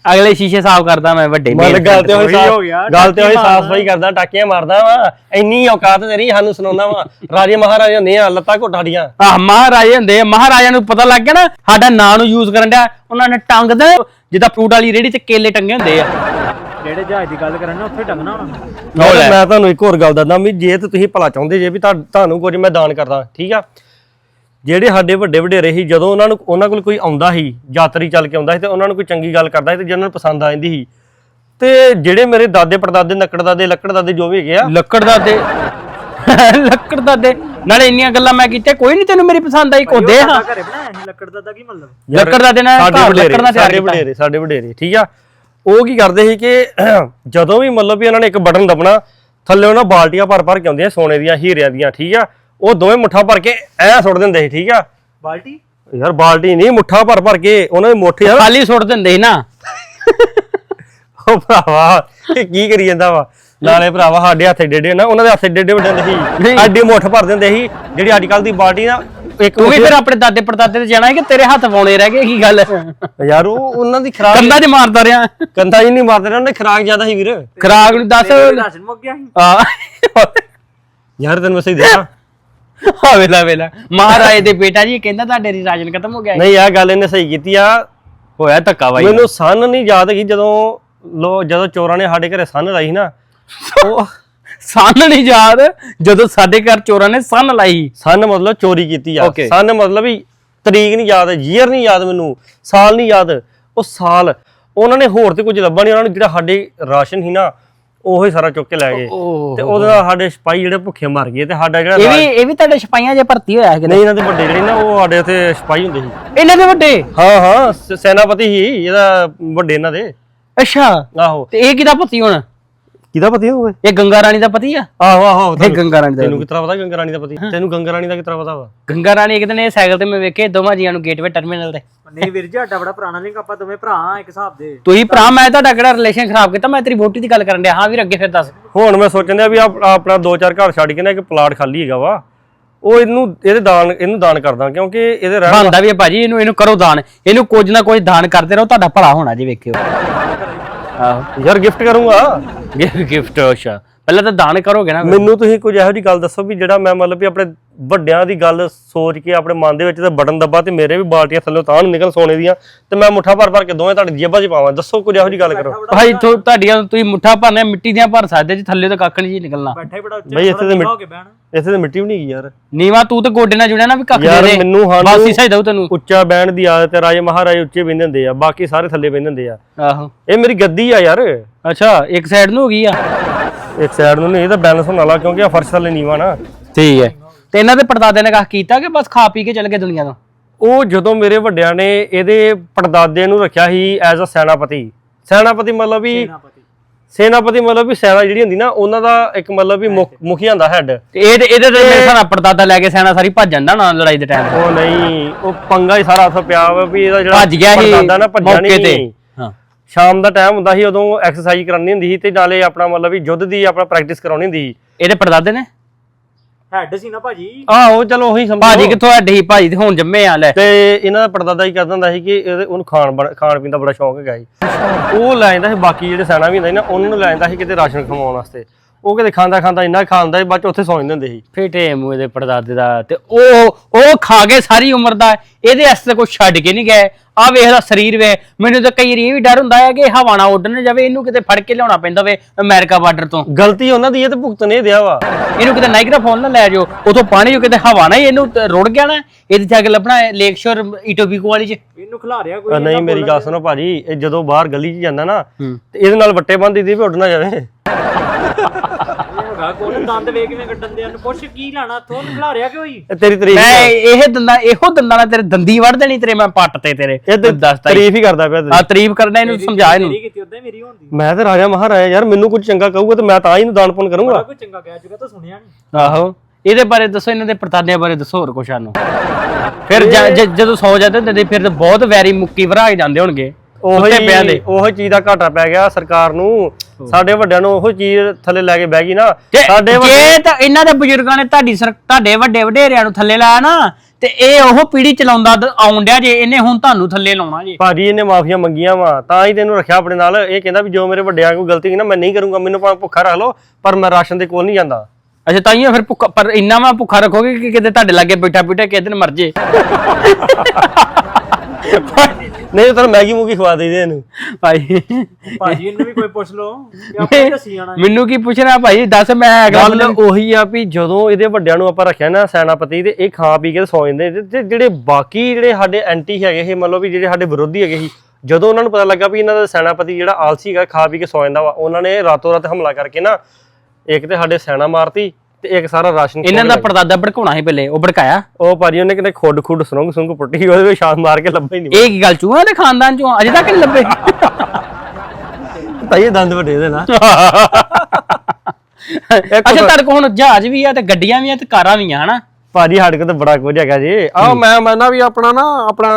ਅਗਲੇ ਸ਼ੀਸ਼ੇ ਸਾਫ਼ ਕਰਦਾ ਮੈਂ ਵੱਡੇ ਮਨ ਗੱਲ ਤੇ ਹੋਈ ਹੋ ਗਿਆ, ਗੱਲ ਤੇ ਹੋਈ ਸਾਫ਼ ਸਫ਼ਾਈ ਕਰਦਾ ਟਾਕੀਆਂ ਮਾਰਦਾ ਵਾ। ਇੰਨੀ ਔਕਾਤ ਤੇਰੀ ਸਾਨੂੰ ਸੁਣਾਉਂਦਾ ਵਾ। ਰਾਜੇ ਮਹਾਰਾਜੇ ਹੁੰਦੇ ਆ ਲੱਤਾਂ ਘੁੱਟ ਸਾਡੀਆਂ। ਆਹ ਮਹਾਰਾਜੇ ਹੁੰਦੇ ਆ ਮਹਾਰਾਜਾ ਨੂੰ ਪਤਾ ਲੱਗ ਗਿਆ ਨਾ ਸਾਡਾ ਨਾਂ ਨੂੰ ਯੂਜ਼ ਕਰਨ ਡਿਆ ਉਹਨਾਂ ਨੇ ਟੰਗ ਦੇ ਜਿੱਦਾਂ ਫਰੂਟ ਵਾਲੀ ਰੇੜੀ ਤੇ ਕੇਲੇ ਟੰਗੇ ਹੁੰਦੇ ਆ। ਜਿਹੜੇ ਜਹਾਜ਼ ਦੀ ਗੱਲ ਕਰਨ ਨਾ ਉੱਥੇ ਟੰਗਣਾ ਹੋਣਾ ਮੈਂ ਤੁਹਾਨੂੰ ਇੱਕ ਹੋਰ ਗੱਲ ਦੱਸਦਾ ਵੀ ਜੇ ਤੇ ਤੁਸੀਂ ਭਲਾ ਚਾਹੁੰਦੇ ਜੇ ਵੀ ਤੁਹਾ- ਤੁਹਾਨੂੰ ਕੁਝ ਮੈਂ ਦਾਨ ਕਰਦਾ ਠੀਕ ਆ? ਜਿਹੜੇ ਸਾਡੇ ਵੱਡੇ ਵਡੇਰੇ ਸੀ ਜਦੋਂ ਉਹਨਾਂ ਨੂੰ ਉਹਨਾਂ ਕੋਲ ਕੋਈ ਆਉਂਦਾ ਸੀ ਯਾਤਰੀ ਚੱਲ ਕੇ ਆਉਂਦਾ ਸੀ ਤੇ ਉਹਨਾਂ ਨੂੰ ਕੋਈ ਚੰਗੀ ਗੱਲ ਕਰਦਾ ਸੀ ਤੇ ਜਿਹਨਾਂ ਨੂੰ ਪਸੰਦ ਆ ਜਾਂਦੀ ਸੀ। ਤੇ ਜਿਹੜੇ ਮੇਰੇ ਦਾਦੇ ਪੜਦਾਦੇ ਨੱਕੜ ਦਾਦੇ ਲੱਕੜ ਦਾਦੇ ਜੋ ਵੀ ਹੈਗੇ ਆ। ਲੱਕੜ ਦਾ ਦੇ ਲੱਕੜ ਦਾ ਦੇ ਨਾਲੇ ਇੰਨੀਆਂ ਗੱਲਾਂ ਮੈਂ ਕੀਤੀਆਂ ਕੋਈ ਨਹੀਂ ਤੈਨੂੰ ਮੇਰੀ ਪਸੰਦ ਆਈ ਕੋ ਦੇ ਹਾਂ ਸਾਡਾ ਘਰੇ ਬਣਾਇਆ ਸੀ ਲੱਕੜ ਦਾ ਕੀ ਮਤਲਬ? ਲੱਕੜ ਦਾ ਦੇ ਨਾਲ ਸਾਡੇ ਘਰ ਵਡੇਰੇ ਲੱਕੜ ਨਾਲ ਤਿਆਰ ਸਾਡੇ ਕੀਤਾ। ਵਡੇਰੇ ਸਾਡੇ ਵਡੇਰੇ ਠੀਕ ਆ? ਉਹ ਕੀ ਕਰਦੇ ਸੀ ਕਿ ਜਦੋਂ ਵੀ ਮਤਲਬ ਵੀ ਇਹਨਾਂ ਨੇ ਇੱਕ ਬਟਨ ਦਬਣਾ ਥੱਲੇ ਉਹਨਾਂ ਬਾਲਟੀਆਂ ਭਰ ਭਰ ਕੇ ਆਉਂਦੀਆਂ ਸੋਨੇ ਦੀਆਂ ਹੀਰਿਆਂ ਦੀਆਂ ਠੀਕ ਆ? ਉਹ ਦੋਵੇਂ ਮੁੱਠਾ ਭਰ ਕੇ ਐ ਸੁੱਟ ਦਿੰਦੇ ਸੀ ਠੀਕ ਆ? ਬਾਲਟੀ? ਯਾਰ ਬਾਲਟੀ ਨਹੀਂ ਮੁੱਠਾ ਭਰ ਭਰ ਕੇ ਉਹਨਾਂ ਦੇ ਮੁੱਠ ਯਾਰ ਖਾਲੀ ਸੁੱਟ ਦਿੰਦੇ ਸੀ ਨਾ। ਉਹ ਭਰਾਵਾ ਇਹ ਕੀ ਕਰੀ ਜਾਂਦਾ ਵਾ? ਨਾਲੇ ਭਰਾਵਾ ਸਾਡੇ ਹੱਥੇ ਡੇਡੇ ਨਾ ਉਹਨਾਂ ਦੇ ਹੱਥੇ ਡੇਡੇ ਵੱਡੇ ਹੁੰਦੇ ਸੀ। ਨਹੀਂ। ਐਡੀ ਮੁੱਠ ਭਰ ਦਿੰਦੇ ਸੀ ਜਿਹੜੀ ਅੱਜ ਕੱਲ ਦੀ ਬਾਲਟੀ ਨਾ ਇੱਕ ਤੂੰ ਵੀ ਫਿਰ ਆਪਣੇ ਦਾਦੇ ਪੜਦਾਦੇ ਤੇ ਜਾਣਾ ਹੈ ਕਿ ਤੇਰੇ ਹੱਥ ਵਾਉਣੇ ਰਹਿ ਗਏ ਕੀ ਗੱਲ? ਯਾਰ ਉਹ ਉਹਨਾਂ ਦੀ ਖਰਾਕ ਕੰਦਾ 'ਚ ਮਾਰਦਾ ਰਿਹਾ। ਕੰਦਾ ਹੀ ਨਹੀਂ ਮਾਰਦੇ ਰਹੇ ਉਹਨਾਂ ਦੀ ਖਰਾਕ ਜ਼ਿਆਦਾ ਸੀ ਵੀਰ। ਖਰਾਕ ਨੂੰ ਦੱਸ। ਰਾਸ਼ਨ ਮੁੱਕ ਗਿਆ ਸੀ। ਆ ਯਾਰ ਤੈਨੂੰ ਮੈਂ ਸਹੀ ਦੱਸਾਂ। ਆ ਵੇਲਾ ਵੇਲਾ। ਮਹਾਰਾਜ ਦੇ ਬੇਟਾ ਜੀ ਕਹਿੰਦਾ ਤੁਹਾਡੇ ਦੀ ਰਾਜਨ ਖਤਮ ਹੋ ਗਿਆ ਹੈ। ਨਹੀਂ ਇਹ ਗੱਲ ਇਹਨੇ ਸਹੀ ਕੀਤੀ ਆ। ਹੋਇਆ ਧੱਕਾ ਬਾਈ। ਮੈਨੂੰ ਸੰਨ ਨਹੀਂ ਯਾਦ ਹੈਗੀ ਜਦੋਂ ਲੋ ਜਦੋਂ ਚੋਰਾਂ ਨੇ ਸਾਡੇ ਘਰੇ ਸੰਨ ਲਾਈ ਸੀ ਨਾ। ਉਹ ਸੰਨ ਨਹੀਂ ਯਾਦ ਜਦੋਂ ਸਾਡੇ ਘਰ ਚੋਰਾਂ ਨੇ ਸੰਨ ਲਾਈ। ਸੰਨ ਮਤਲਬ ਚੋਰੀ ਕੀਤੀ ਆ। Okay. ਸੰਨ ਮਤਲਬ ਵੀ ਤਰੀਕ ਨਹੀਂ ਯਾਦ ਯੀਅਰ ਨਹੀਂ ਯਾਦ ਮੈਨੂੰ ਸਾਲ ਨਹੀਂ ਯਾਦ। ਉਹ ਸਾਲ ਉਹਨਾਂ ਨੇ ਹੋਰ ਤੇ ਕੁਝ ਲੱਭਾ ਨਹੀਂ ਉਹਨਾਂ ਨੂੰ ਜਿਹੜਾ ਸਾਡੇ ਰਾਸ਼ਨ ਸੀ ਨਾ ਉਹੀ ਸਾਰਾ ਚੁੱਕ ਕੇ ਲੈ ਗਏ। ਤੇ ਉਹਦੇ ਨਾਲ ਸਾਡੇ ਸਿਪਾਹੀ ਜਿਹੜੇ ਭੁੱਖੇ ਮਰ ਗਏ ਤੇ ਸਾਡਾ ਜਿਹੜਾ ਇਹ ਵੀ ਇਹ ਵੀ ਤੁਹਾਡੇ ਸਿਪਾਹੀਆਂ 'ਚ ਭਰਤੀ ਹੋਇਆ ਹੈ ਕਿਤੇ? ਨਹੀਂ ਇਹਨਾਂ ਦੇ ਵੱਡੇ ਜਿਹੜੇ ਨਾ ਉਹ ਸਾਡੇ ਉੱਥੇ ਸਿਪਾਹੀ ਹੁੰਦੇ ਸੀ। ਇਹਨਾਂ ਦੇ ਵੱਡੇ? ਹਾਂ ਹਾਂ ਸੈਨਾਪਤੀ ਸੀ ਇਹਦਾ ਵੱਡੇ ਇਹਨਾਂ ਦੇ। ਅੱਛਾ। ਆਹੋ। ਤੇ ਇਹ ਕਿਹਦਾ ਪਤੀ ਹੁਣ? ਕਿਹਦਾ ਪਤੀ ਹੋਵੇ ਇਹ ਗੰਗਾ ਰਾਣੀ ਦਾ ਪਤੀ ਆ? ਆਹੋ ਆਹੋ ਇਹ ਗੰਗਾ ਰਾਣੀ ਦਾ ਤੈਨੂੰ ਕਿਤਰਾ ਪਤਾ ਗੰਗਾ ਰਾਣੀ ਦਾ ਪਤੀ? ਤੈਨੂੰ ਗੰਗਾ ਰਾਣੀ ਦਾ ਕਿਤਰਾ ਪਤਾ ਵਾ? ਗੰਗਾ ਰਾਣੀ ਇੱਕ ਦਿਨ ਇਹ ਸਾਈਕਲ ਤੇ ਮੈਂ ਵੇਖੇ ਦੋਵਾਂ ਜੀਆਂ ਨੂੰ ਗੇਟਵੇ ਟਰਮੀਨਲ ਤੇ। ਨਹੀਂ ਵੀਰ ਜੀ ਸਾਡਾ ਬੜਾ ਪੁਰਾਣਾ ਲਿੰਕ ਆਪਾਂ ਦੋਵੇਂ ਭਰਾ ਆ ਇੱਕ ਹਿਸਾਬ ਦੇ। ਤੁਸੀਂ ਭਰਾ ਮੈਂ ਤੁਹਾਡਾ ਕਿਹੜਾ ਰਿਲੇਸ਼ਨ ਖਰਾਬ ਕੀਤਾ ਮੈਂ ਤੇਰੀ ਵੋਟੀ ਦੀ ਗੱਲ ਕਰਨ ਡਿਆ। ਹਾਂ ਵੀਰ ਅੱਗੇ ਫਿਰ ਦੱਸ। ਹੁਣ ਮੈਂ ਸੋਚਣ ਡਿਆ ਵੀ ਆਪ- ਆਪਣਾ ਦੋ ਚਾਰ ਘਰ ਛੱਡ ਕੇ ਨਾ ਇੱਕ ਪਲਾਟ ਖਾਲੀ ਹੈਗਾ ਵਾ। ਉਹ ਇਹਨੂੰ ਇਹਦੇ ਦਾਨ ਇਹਨੂੰ ਦਾਨ ਕਰਦਾ ਕਿਉਂਕਿ ਇਹਦੇ ਰਹਿਣ ਬਣਦਾ ਵੀ ਹੈ ਭਾਜੀ ਇਹਨੂੰ ਇਹਨੂੰ ਕਰੋ ਦਾਨ। ਇਹਨੂੰ ਕੁਝ ਨਾ ਕੁਝ ਦਾਨ ਕਰਦੇ ਰਹੋ ਤੁਹਾਡਾ ਭਲਾ ਹੋਣਾ ਜੀ ਵੇਖਿਓ। ਆਹੋ ਯਾਰ ਗਿਫਟ ਕਰੂੰਗਾ। ਗਿਫਟ ਅੱਛਾ। ਪਹਿਲਾਂ ਤਾਂ ਦਾਨ ਕਰੋਗੇ ਨਾ। ਮੈਨੂੰ ਤੁਸੀਂ ਕੁਝ ਇਹੋ ਜੀ ਗੱਲ ਦੱਸੋ ਵੀ ਜਿਹੜਾ ਮੈਂ ਮਤਲਬ ਵੀ ਆਪਣੇ ਵੱਡਿਆਂ ਦੀ ਗੱਲ ਸੋਚ ਕੇ ਆਪਣੇ ਮਨ ਦੇ ਵਿੱਚ ਤੇ ਬਟਨ ਦੱਬਾ ਤੇ ਮੇਰੇ ਵੀ ਬਾਲਟੀਆਂ ਥੱਲੇ ਤਾਂ ਨੂੰ ਨਿਕਲ ਸੋਨੇ ਦੀਆਂ ਤੇ ਮੈਂ ਮੁੱਠਾ ਭਰ ਭਰ ਕੇ ਦੋਵੇਂ ਤੁਹਾਡੀ ਜੇਬਾਂ 'ਚ ਪਾਵਾਂ। ਦੱਸੋ ਕੁਝ ਇਹੋ ਜੀ ਗੱਲ ਕਰੋ। ਭਾਈ ਤੁ- ਤੁਹਾਡੀਆਂ ਤੁਸੀਂ ਮੁੱਠਾ ਭਰਨਾ ਮਿੱਟੀ ਦੀਆਂ ਭਰ ਸਕਦੇ ਜੀ ਥੱਲੇ ਤਾਂ ਕੱਖ ਨਹੀਂ ਜੀ ਨਿਕਲਣਾ। ਬੈਠਾ ਹੀ ਬੜਾ ਉੱਚਾ ਬਈ ਇੱਥੇ ਤੇ ਮਿੱਟੀ- ਹੋ ਬਹਿਣ ਇੱਥੇ ਤੇ ਮਿੱਟੀ ਵੀ ਨਹੀਂ ਗਈ ਯਾਰ। ਨੀਵਾ ਤੂੰ ਤੇ ਗੋਡੇ ਨਾਲ ਜੁੜਿਆ ਨਾ ਵੀ ਕੱਖ ਯਾਰ ਦੇ ਦੇ। ਮੈਨੂੰ ਬਸ ਸਾਨੂੰ ਇਸਾ ਹੀ ਦਊ ਤੈਨੂੰ। ਉੱਚਾ ਬੈਣ ਦੀ ਆਦਤ ਹੈ ਰਾਜੇ ਮਹਾਰਾਜੇ ਉੱਚੇ ਬੈੰਦੇ ਹੁੰਦੇ ਆ ਬਾਕੀ ਸਾਰੇ ਥੱਲੇ ਬੈੰਦੇ ਹੁੰਦੇ ਆ। ਆਹੋ। ਇਹ ਮੇਰੀ ਗੱਦੀ ਆ ਯਾਰ। ਅੱਛਾ ਇੱਕ ਸਾਈਡ ਨੂੰ ਹੋ ਗਈ ਆ? ਇੱਕ ਸਾਈਡ ਨੂੰ ਨਹੀਂ ਇਹ ਤਾਂ ਬੈਲੈਂਸ ਹੋਣ ਵਾਲਾ ਕਿਉਂਕਿ ਆ ਫਰਸ਼ ਥੱਲੇ ਨੀਵਾ ਨਾ। ਠੀਕ ਹੈ। ਤੇ ਇਹਨਾਂ ਦੇ ਪੜਦਾਦੇ ਨੇ ਕੱਖ ਕੀਤਾ ਕਿ ਬਸ ਖਾ ਪੀ ਕੇ ਚਲ ਗਏ ਦੁਨੀਆ ਤੋਂ? ਉਹ ਜਦੋਂ ਮੇਰੇ ਵੱਡਿਆਂ ਨੇ ਇਹਦੇ ਪੜਦਾਦੇ ਨੂੰ ਰੱਖਿਆ ਸੀ ਐਜ਼ ਅ ਸੈਨਾਪਤੀ। ਸੈਨਾਪਤੀ ਮਤਲਬ ਵੀ ਸੈਨਾਪਤੀ। ਸੈਨਾਪਤੀ ਮਤਲਬ ਵੀ ਸੈਨਾ ਜਿਹੜੀ ਹੁੰਦੀ ਨਾ ਉਹਨਾਂ ਦਾ ਇੱਕ ਮਤਲਬ ਵੀ ਮੁਖ- ਮੁਖੀ ਹੁੰਦਾ ਹੈਡ ਤੇ ਇਹ ਇਹਦੇ ਤੇ ਮੇਰੇ ਨਾਲ ਪੜਦਾਦਾ ਲੈ ਕੇ ਸੈਨਾ ਸਾਰੀ ਭੱਜ ਜਾਂਦਾ ਨਾ ਲੜਾਈ ਦੇ ਟਾਈਮ ਉਹ ਨਹੀਂ ਉਹ ਪੰਗਾ ਹੀ ਸਾਰਾ ਉੱਥੇ ਪਿਆ ਵਾ ਵੀ ਇਹਦਾ ਜਿਹੜਾ ਭੱਜ ਗਿਆ ਸੀ ਪੜਦਾਦਾ ਨਾ ਭੱਜਿਆ ਨਹੀਂ। ਹਾਂ। ਸ਼ਾਮ ਦਾ ਟਾਈਮ ਹੁੰਦਾ ਸੀ ਉਦੋਂ ਐਕਸਰਸਾਈਜ਼ ਕਰਨੀ ਹੁੰਦੀ ਸੀ ਤੇ ਨਾਲੇ ਆਪਣਾ ਮਤਲਬ ਵੀ ਯੁੱਧ ਦੀ ਆਪਣਾ ਪ੍ਰੈਕਟਿਸ ਕਰਾਉਣੀ ਹੁੰਦੀ ਸੀ। ਇਹਦੇ ਪੜਦਾਦੇ ਨੇ? ਹੈਡ ਸੀ ਨਾ ਭਾਜੀ। ਆਹੋ ਚਲੋ ਉਹੀ ਸਮਝੋ ਭਾਜੀ ਕਿੱਥੋਂ ਐਡੇ ਹੀ ਭਾਜੀ ਤੇ ਹੁਣ ਜੰਮੇ ਆ ਲੈ। ਤੇ ਇਹਨਾਂ ਦਾ ਪੜਦਾਦਾ ਹੀ ਕਰਦਾ ਹੁੰਦਾ ਸੀ ਕਿ ਇਹਦੇ ਉਹਨੂੰ ਖਾਣ ਬਣ- ਖਾਣ ਪੀਣ ਦਾ ਬੜਾ ਸ਼ੌਂਕ ਹੈਗਾ ਸੀ। ਉਹ ਲੈ ਜਾਂਦਾ ਸੀ ਬਾਕੀ ਜਿਹੜੇ ਸੈਨਾ ਵੀ ਹੁੰਦਾ ਸੀ ਨਾ ਉਹਨਾਂ ਨੂੰ ਲੈ ਜਾਂਦਾ ਸੀ ਕਿਤੇ ਰਾਸ਼ਨ ਖਵਾਉਣ ਵਾਸਤੇ। ਉਹ ਕਿਤੇ ਖਾਂਦਾ ਖਾਂਦਾ ਇੰਨਾ ਖਾਂਦਾ ਸੀ ਬਾਅਦ ਚ ਉੱਥੇ ਸੌਂ ਜਾਂਦੇ ਹੁੰਦੇ ਸੀ। ਫੇਟੇ ਮੂੰਹ ਇਹਦੇ ਪੜਦਾਦੇ ਦਾ ਤੇ ਉਹ ਉਹ ਖਾ ਕੇ ਸਾਰੀ ਉਮਰ ਦਾ ਇਹਦੇ ਵਾਸਤੇ ਕੁਝ ਛੱਡ ਕੇ ਨਹੀਂ ਗਏ। ਆ ਵੇਖ ਲੈ ਸਰੀਰ ਵੇ ਮੈਨੂੰ ਤਾਂ ਕਈ ਵਾਰੀ ਇਹ ਵੀ ਡਰ ਹੁੰਦਾ ਹੈ ਕਿ ਹਵਾ ਨਾ ਉੱਡ ਨਾ ਜਾਵੇ ਇਹਨੂੰ ਕਿਤੇ ਫੜ ਕੇ ਲਿਆਉਣਾ ਪੈਂਦਾ ਵੇ ਅਮਰੀਕਾ ਬਾਰਡਰ ਤੋਂ। ਗਲਤੀ ਉਹਨਾਂ ਦੀ ਇਹ ਤੇ ਭੁਗਤਣ ਇਹ ਦਿਆ ਵਾ। ਇਹਨੂੰ ਕਿਤੇ ਨਾਈਗਰਾ ਫੋਨ ਨਾ ਲੈ ਜਾਓ ਉਥੋਂ ਪਾਣੀ ਜੋ ਕਿਤੇ ਹਵਾ ਨਾ ਹੀ ਇਹਨੂੰ ਤੇ ਰੁੜ ਗਿਆ ਨਾ ਇਹਦੇ ਜਾ ਕੇ ਲੱਭਣਾ ਲੇਕ ਸ਼ੋਰ ਇਟੋਬੀਕੋ ਵਾਲੀ ਚ। ਇਹਨੂੰ ਖਿਲਾਰਿਆ ਕੋਈ ਅ, ਨਹੀਂ ਮੇਰੀ ਗੱਲ ਸੁਣੋ ਭਾਜੀ ਇਹ ਜਦੋਂ ਬਾਹਰ ਗਲੀ 'ਚ ਜਾਂਦਾ ਨਾ ਹੂੰ। ਤੇ ਇਹਦੇ ਨਾਲ ਵੱਟੇ ਬੰਨ੍ਹਦੀ ਦੀ ਵੀ ਉੱਡ ਨਾ ਜਾਵੇ। ਹੈਗਾ ਕੋਲ ਦੰਦ ਵੇ ਕਿਵੇਂ ਕੱਢਣ ਦੇ ਨੂੰ। ਪੁੱਛ ਕੀ ਲਾਣਾ ਤੋਂ ਖਿਲਾਰਿਆ ਕਿਉਂ ਹੀ ਇਹ ਤੇਰੀ ਤਾਰੀਫ ਮੈਂ ਇਹ ਦੰਦਾਂ ਇਹੋ ਦੰਦਾਂ ਨਾਲ ਤੇਰੇ ਦੰਦੀ ਵੜ ਦੇਣੀ ਤੇਰੇ ਮੈਂ ਪੱਟ ਤੇ ਤੇਰੇ। ਇਹ ਤੇ ਦੱਸਤਾ ਹੀ। ਤਾਰੀਫ ਹੀ ਕਰਦਾ ਪਿਆ ਤੇਰੀ। ਆ ਤਾਰੀਫ ਕਰਨਾ ਇਹਨੂੰ ਸਮਝਾ ਇਹਨੂੰ। ਮੇਰੀ ਕੀਤੀ ਉਦਾਂ ਮੇਰੀ ਹੁੰਦੀ ਮੈਂ ਤੇ ਰਾਜਾ ਮਹਾਰਾਜਾ ਯਾਰ ਮੈਨੂੰ ਕੁਝ ਚੰਗਾ ਕਹੂਗਾ ਤੇ ਮੈਂ ਤਾਂ ਹੀ ਇਹਨੂੰ ਦਾਨ ਪੁੰਨ ਕਰੂੰਗਾ। ਕੋਈ ਚੰਗਾ ਕਹਿ ਚੁੱਕਾ ਤਾਂ ਸੁਣਿਆ ਨਹੀਂ ਆਹੋ ਇਹਦੇ ਬਾਰੇ ਦੱਸੋ ਇਹਨਾਂ ਦੇ ਪਰਤਾਨਿਆਂ ਬਾਰੇ ਦੱਸੋ ਹੋਰ ਕੁਛ ਸਾਨੂੰ। ਫਿਰ ਜ- ਜ- ਜਦੋਂ ਸੌ ਜਾਂਦੇ ਹੁੰਦੇ ਨੇ ਫਿਰ ਤਾਂ ਬਹੁਤ ਵੈਰੀ ਮੁੱਕੀ ਭਰਾ ਕੇ ਜਾਂਦੇ ਹੋਣਗੇ। ਉੱਤੇ ਪਿਆ ਉਹੀ ਦੇ। ਉਹੀ ਚੀਜ਼ ਦਾ ਘਾਟਾ ਪੈ ਗਿਆ ਸਰਕਾਰ ਨੂੰ। ਸਾਡੇ ਵੱਡਿਆਂ ਨੂੰ ਉਹੀ ਚੀਜ਼ ਥੱਲੇ ਲੈ ਕੇ ਬਹਿ ਗਈ ਨਾ। ਸਾਡੇ ਜੇ ਤਾਂ ਇਹਨਾਂ ਦੇ ਬਜ਼ੁਰਗਾਂ ਨੇ ਤੁਹਾਡੀ ਸਰ ਤੁਹਾਡੇ ਵੱਡੇ ਵਡੇਰਿਆਂ ਨੂੰ ਥੱਲੇ ਲਾਇਆ ਨਾ ਤੇ ਇਹ ਉਹ ਪੀੜੀ ਚਲਾਉਂਦਾ ਆਉਣ ਡਿਆ ਜੇ ਇਹਨੇ ਹੁਣ ਤੁਹਾਨੂੰ ਥੱਲੇ ਲਾਉਣਾ ਜੇ। ਭਾਜੀ ਇਹਨੇ ਮਾਫੀਆਂ ਮੰਗੀਆਂ ਵਾ ਤਾਂ ਹੀ ਤੈਨੂੰ ਰੱਖਿਆ ਆਪਣੇ ਨਾਲ। ਇਹ ਕਹਿੰਦਾ ਵੀ ਜੋ ਮੇਰੇ ਵੱਡਿਆਂ ਕੋਈ ਗਲਤੀ ਕੀ ਨਾ ਮੈਂ ਨਹੀਂ ਕਰੂੰਗਾ ਮੈਨੂੰ ਭਾਵੇਂ ਭੁੱਖਾ ਰੱਖ ਲਓ ਪਰ ਮੈਂ ਰਾਸ਼ਨ ਦੇ ਕੋਲ ਨਹੀਂ ਜਾਂਦਾ। ਅੱਛਾ ਤਾਈਓ ਫਿਰ ਭੁੱਖਾ ਪਰ ਇੰਨਾ ਵਾ ਭੁੱਖਾ ਰੱਖੋਗੇ ਕਿ ਕਿਤੇ ਤੁਹਾਡੇ ਲਾਗੇ ਬੈਠਾ ਬੈਠਾ ਕਿਸੇ ਦਿਨ ਮਰ ਜੇ। ਨਹੀਂ ਤਾਂ ਮੈਗੀ ਮੂਗੀ ਖਵਾ ਦੇਈਦੇ ਇਹਨੂੰ। ਭਾਈ। ਭਾਜੀ ਇਹਨੂੰ ਵੀ ਕੋਈ ਪੁੱਛ ਲਓ। ਕਿ ਆਪੇ ਦੱਸੀ ਜਾਣਾ ਮੈਨੂੰ ਕੀ ਪੁੱਛਣਾ ਭਾਈ? ਦੱਸ ਮੈਂ ਅਗਲਾ ਗੱਲ ਉਹੀ ਆ ਵੀ ਜਦੋਂ ਇਹਦੇ ਵੱਡਿਆਂ ਨੂੰ ਆਪਾਂ ਰੱਖਿਆ ਨਾ ਸੈਨਾਪਤੀ ਤੇ ਇਹ ਖਾ ਪੀ ਕੇ ਸੌ ਜਾਂਦੇ। ਤੇ- ਜਿਹੜੇ ਬਾਕੀ ਜਿਹੜੇ ਸਾਡੇ ਐਂਟੀ ਹੈਗੇ ਇਹ ਮੰਨ ਲਓ ਵੀ ਜਿਹੜੇ ਸਾਡੇ ਵਿਰੋਧੀ ਹੈਗੇ ਸੀ ਜਦੋਂ ਉਹਨਾਂ ਨੂੰ ਪਤਾ ਲੱਗਾ ਵੀ ਇਹਨਾਂ ਦਾ ਸੈਨਾਪਤੀ ਜਿਹੜਾ ਆਲਸੀ ਹੈਗਾ ਖਾ ਪੀ ਕੇ ਸੌ ਜਾਂਦਾ ਵਾ ਉਹਨਾਂ ਨੇ ਰਾਤੋਂ ਰਾਤ ਹਮਲਾ ਕਰਕੇ ਨਾ ਇੱਕ ਤੇ ਸਾਡੇ ਸੈਨਾ ਮਾਰਤੀ ਤੇ ਇੱਕ ਸਾਰਾ ਰਾਸ਼ਨ ਇਹਨਾਂ ਦਾ ਪਰਦਾਦਾ ਭੜਕਾਉਣਾ ਸੀ ਪਹਿਲੇ ਉਹ ਭੜਕਾਇਆ? ਉਹ ਭਾਜੀ ਉਹਨੇ ਕਿਤੇ ਖੁੱਡ ਖੁੱਡ ਸੁਰੰਗ ਸੁਰੰਗ ਪੁੱਟੀ ਉਹਦੇ ਵਿੱਚ ਛਾਲ ਮਾਰ ਕੇ ਲੱਭਾ ਹੀ ਨਹੀਂ ਇਹ ਕੀ ਗੱਲ ਚੂਹਾ ਦੇ ਖਾਨਦਾਨ ਚੋਂ? ਅਜੇ ਤੱਕ ਨਹੀਂ ਲੱਭੇ। ਤਾਂ ਇਹ ਦੰਦ ਵੱਡੇ ਦੇ ਨਾ ਅੱਛਾ ਕੋਲ ਹੁਣ ਜਹਾਜ਼ ਵੀ ਆ ਤੇ ਗੱਡੀਆਂ ਵੀ ਆ ਤੇ ਕਾਰਾਂ ਵੀ ਆ ਹਨਾ? ਭਾਜੀ ਸਾਡੇ ਕੋਲ ਤਾਂ ਬੜਾ ਕੁਝ ਹੈਗਾ ਜੀ। ਆ ਮੈਂ ਮੰਨਦਾ ਵੀ ਆਪਣਾ ਨਾ ਆਪਣਾ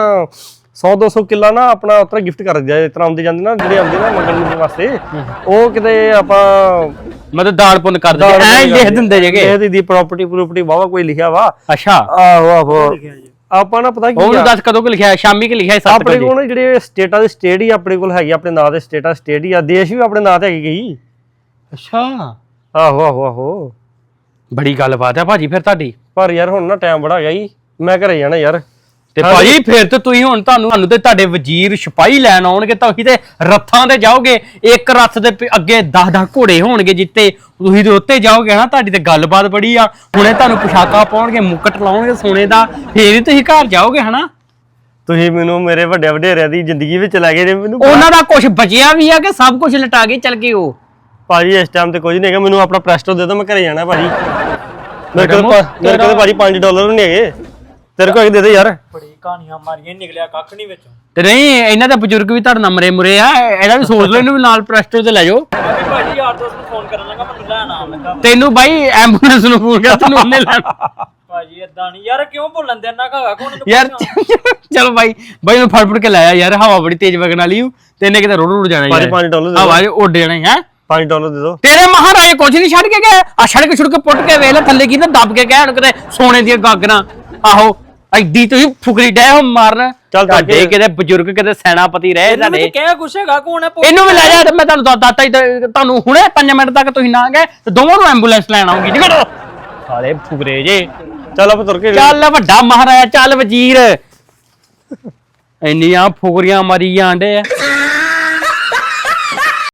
100 200 ਕਿੱਲਾ ਨਾ ਆਪਣਾ ਉਤਰਾ ਗਿਫਟ ਕਰ ਦਿਆ ਇਸ ਤਰ੍ਹਾਂ ਆਉਂਦੇ ਜਾਂਦੇ ਨਾ ਜਿਹੜੇ ਆਉਂਦੇ ਨਾ ਮੰਗਣ ਮੁੰਗਣ ਵਾਸਤੇ ਉਹ ਕਿਤੇ ਆਪਾਂ ਮਤਲਬ ਦਾਲ ਪੁੰਨ ਕਰ ਦਿੰਦੇ। ਐਂ ਲਿਖ ਦਿੰਦੇ। ਜੇਗੇ। ਇਹਦੀ ਦੀ ਪ੍ਰਾਪਰਟੀ ਪ੍ਰੋਪਰਟੀ ਵਾਵਾ ਕੋਈ ਲਿਖਿਆ ਵਾ। ਅੱਛਾ। ਆਹੋ ਆਹੋ। ਆਪਾਂ ਨਾ ਪਤਾ ਕੀ ਉਹਨੂੰ ਦੱਸ ਕਦੋਂ ਕਿ ਲਿਖਿਆ? ਸ਼ਾਮੀ ਕਿ ਲਿਖਿਆ 7 ਆਪਣੇ ਵਜੇ। ਕੋਲ ਨਾ ਜਿਹੜੇ ਸਟੇਟਾਂ ਦੇ ਸਟੇਟ ਹੀ ਆਪਣੇ ਕੋਲ ਹੈਗੇ ਆਪਣੇ ਨਾਂ ਦੇ ਸਟੇਟਾਂ ਸਟੇਟ ਹੀ ਆ। ਦੇਸ਼ ਵੀ ਆਪਣੇ ਨਾਂ ਤੇ ਹੈਗੇ ਗਈ। ਅੱਛਾ। ਆਹੋ ਆਹੋ ਆਹੋ। ਬੜੀ ਗੱਲਬਾਤ ਆ ਭਾਜੀ ਫਿਰ ਤੁਹਾਡੀ। ਪਰ ਯਾਰ ਹੁਣ ਨਾ ਟਾਈਮ ਬੜਾ ਗਿਆ ਜੀ। ਮੈਂ ਘਰੇ ਜਾਣਾ ਯਾਰ। ਤੇ ਭਾਜੀ ਫਿਰ ਤੇ ਤੁਸੀਂ ਹੁਣ ਤੁਹਾਨੂੰ ਤੁਹਾਨੂੰ ਤੇ ਤੁਹਾਡੇ ਵਜ਼ੀਰ ਸਿਪਾਹੀ ਲੈਣ ਆਉਣਗੇ ਤੁਸੀਂ ਤੇ ਰੱਥਾਂ ਤੇ ਜਾਓਗੇ। ਇੱਕ ਰੱਥ ਦੇ ਪ- ਅੱਗੇ 10-10 ਘੋੜੇ ਹੋਣਗੇ ਜਿੱਤੇ। ਤੁਸੀਂ ਤੇ ਉੱਤੇ ਜਾਓਗੇ ਨਾ ਤੁਹਾਡੀ ਤੇ ਗੱਲਬਾਤ ਬੜੀ ਆ। ਹੁਣੇ ਤੁਹਾਨੂੰ ਪੁਸ਼ਾਕਾਂ ਪਾਉਣਗੇ ਮੁਕਟ ਲਾਉਣਗੇ ਸੋਨੇ ਦਾ। ਫੇਰ ਹੀ ਤੁਸੀਂ ਘਰ ਜਾਓਗੇ ਹਨਾ? ਤੁਸੀਂ ਮੈਨੂੰ ਮੇਰੇ ਵੱਡੇ ਵਡੇਰਿਆਂ ਦੀ ਜ਼ਿੰਦਗੀ ਵਿੱਚ ਲੈ ਗਏ ਜੇ ਮੈਨੂੰ ਉਹਨਾਂ ਦਾ ਕੁਝ ਬਚਿਆ ਵੀ ਆ ਕਿ ਸਭ ਕੁਝ ਲਟਾ ਕੇ ਚਲ ਗਏ ਉਹ? ਭਾਜੀ ਇਸ ਟਾਈਮ ਤੇ ਕੁਝ ਨਹੀਂ ਹੈਗਾ। ਮੈਨੂੰ ਆਪਣਾ ਪ੍ਰੈਸਟੋ ਦੇ ਦਿਓ ਮੈਂ ਘਰੇ ਜਾਣਾ ਭਾਜੀ। ਮੇਰੇ ਕੋਲ ਪ- ਮੇਰੇ ਕੋਲ ਭਾਜੀ 5 ਡਾਲਰ ਵੀ ਨਹੀਂ ਹੈਗੇ। ਤੇਰੇ ਕੋਲ ਇੱਕ ਦੇ ਦੇ ਯਾਰ। ਬੜੀ ਕਹਾਣੀਆਂ ਮਾਰੀਆਂ ਨਿਕਲਿਆ ਕੱਖ ਨਹੀਂ ਵਿੱਚੋਂ। ਤੇ ਨਹੀਂ ਇਹਨਾਂ ਦੇ ਬਜ਼ੁਰਗ ਵੀ ਤੁਹਾਡੇ ਨਾਲ ਮਰੇ ਮੁਰੇ ਆ ਇਹਦਾ ਵੀ ਸੋਚ ਲਓ ਇਹਨੂੰ ਵੀ ਨਾਲ ਪ੍ਰੈਸਟੋ ਤੇ ਲੈ ਜਾਓ। ਭਾਜੀ ਯਾਰ ਦੋਸਤ ਨੂੰ ਫੋਨ ਕਰਨ ਲੱਗਾ ਮੈਨੂੰ ਲੈਣ ਆਉਣ ਲੱਗਾ। ਤੈਨੂੰ ਬਾਈ ਐਂਬੂਲੈਂਸ ਨੂੰ ਫੋਨ ਕਰ ਤੈਨੂੰ ਉਹਨੇ ਲੈਣਾ। ਭਾਜੀ ਇਦਾਂ ਨਹੀਂ ਯਾਰ ਕਿਉਂ ਭੁੱਲਣ ਦੇ ਇੰਨਾ ਘਾਗਾ ਕੋਣ ਨੂੰ ਯਾਰ ਚਲੋ ਬਾਈ ਬਾਈ ਨੂੰ ਫੜ ਫੜ ਕੇ ਲਾਇਆ ਯਾਰ ਹਵਾ ਬੜੀ ਤੇਜ਼ ਵਗਣ ਵਾਲੀ ਊ, ਤੇ ਇਹਨੇ ਕਿਤੇ ਰੋੜ ਰੋੜ ਜਾਣਾ ਭਾਜੀ ਯਾਰ 5 ਡਾਲਰ ਦੇ ਹਵਾ 'ਚ ਉੱਡ ਜਾਣਾ ਹੈ? 5 ਡਾਲਰ ਦੇ ਦਿਓ। ਤੇਰੇ ਮਹਾਰਾਜੇ ਕੁਝ ਨਹੀਂ ਛੱਡ ਕੇ ਗਏ ਆ ਸੜਕ ਛੁੜਕ ਪੁੱਟ ਕੇ ਵੇਖ ਲੈ ਥੱਲੇ ਕੀ ਨਾ ਦੱਬ ਕੇ ਗਏ ਹੁਣ ਕਿਤੇ ਸੋਨੇ ਦੀਆਂ ਗਾਗਰਾਂ ਆਹੋ। ਐਡੀ ਤੁਸੀਂ ਫੁਕਰੀ ਡੈ ਹੋ ਮਾਰਨ। ਚੱਲ ਤਾਂ ਤੁਹਾਡੇ। ਕਿਤੇ ਬਜ਼ੁਰਗ ਕਿਤੇ ਸੈਨਾਪਤੀ ਰਹੇ ਇਹਨੂੰ ਵੀ ਕਹਿ ਕੁਛ ਹੈਗਾ ਕੋਣ ਹੈ ਇਹਨੂੰ ਵੀ ਲੈ ਜਾ ਤੇ ਮੈਂ ਤੁਹਾਨੂੰ ਦੱਸ ਦਾਤਾ ਹੀ ਤੇ ਤੁਹਾਨੂੰ ਹੁਣੇ 5 ਮਿੰਟ ਤੱਕ ਤੁਸੀਂ ਨਾ ਗਏ ਤੇ ਦੋਵਾਂ ਨੂੰ ਐਂਬੂਲੈਂਸ ਲੈਣ ਆਉਂਗੀ ਠੀਕ ਹੈ ਸਾਲੇ ਫੁਕਰੇ ਜੇ। ਚੱਲ ਆਪਾਂ ਤੁਰ ਕੇ ਚੱਲ ਵੱਡਾ ਮਹਾਰਾਜਾ ਚੱਲ ਵਜ਼ੀਰ। ਇੰਨੀਆਂ ਫੁਕਰੀਆਂ ਮਰੀ ਜਾਂਦੇ ਆ।